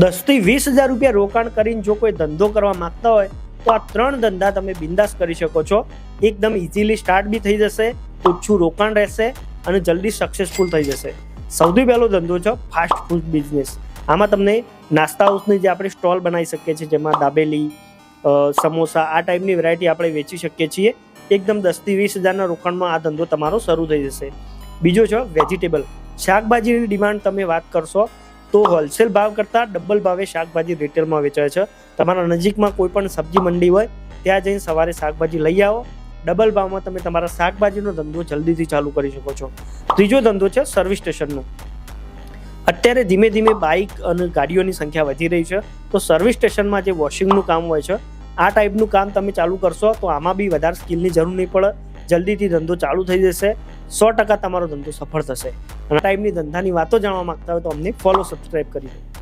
દસથી વીસ હજાર રૂપિયા રોકાણ કરીને જો કોઈ ધંધો કરવા માંગતા હોય, તો આ ત્રણ ધંધા તમે બિંદાસ કરી શકો છો. એકદમ ઇઝીલી સ્ટાર્ટ બી થઈ જશે, ઓછું રોકાણ રહેશે અને જલ્દી સક્સેસફુલ થઈ જશે. સૌથી પહેલો ધંધો છે ફાસ્ટ ફૂડ બિઝનેસ આમાં તમને નાસ્તા હાઉસની જે આપણે સ્ટોલ બનાવી શકીએ છીએ, જેમાં દાબેલી સમોસા આ ટાઈપની વેરાયટી આપણે વેચી શકીએ છીએ. એકદમ દસથી વીસ હજારના રોકાણમાં આ ધંધો તમારો શરૂ થઈ જશે. બીજો છે વેજીટેબલ શાકભાજીની ડિમાન્ડ તમે વાત કરશો તો હોલસેલ ભાવ કરતાં ડબલ ભાવે શાકભાજી રિટેલમાં વેચાય છે. તમારા નજીકમાં કોઈ પણ સબ્જી મંડી હોય, ત્યાં જઈને સવારે શાકભાજી લઈ આવો. ડબલ ભાવમાં તમે તમારા શાકભાજીનો ધંધો જલ્દીથી ચાલુ કરી શકો છો. ત્રીજો ધંધો છે સર્વિસ સ્ટેશનનો અત્યારે ધીમે ધીમે બાઇક અને ગાડીઓની સંખ્યા વધી રહી છે. તો સર્વિસ સ્ટેશનમાં જે વોશિંગનું કામ હોય છે, આ ટાઈપનું કામ તમે ચાલુ કરશો તો આમાં બી વધારે સ્કિલની જરૂર નહીં પડે. જલ્દીથી ધંધો ચાલુ થઈ જશે. સો ટકા તમારો ધંધો સફળ થશે. ટાઈપની ધંધાની વાતો જાણવા માંગતા હોય તો અમને ફોલો સબસ્ક્રાઈબ કરી દો.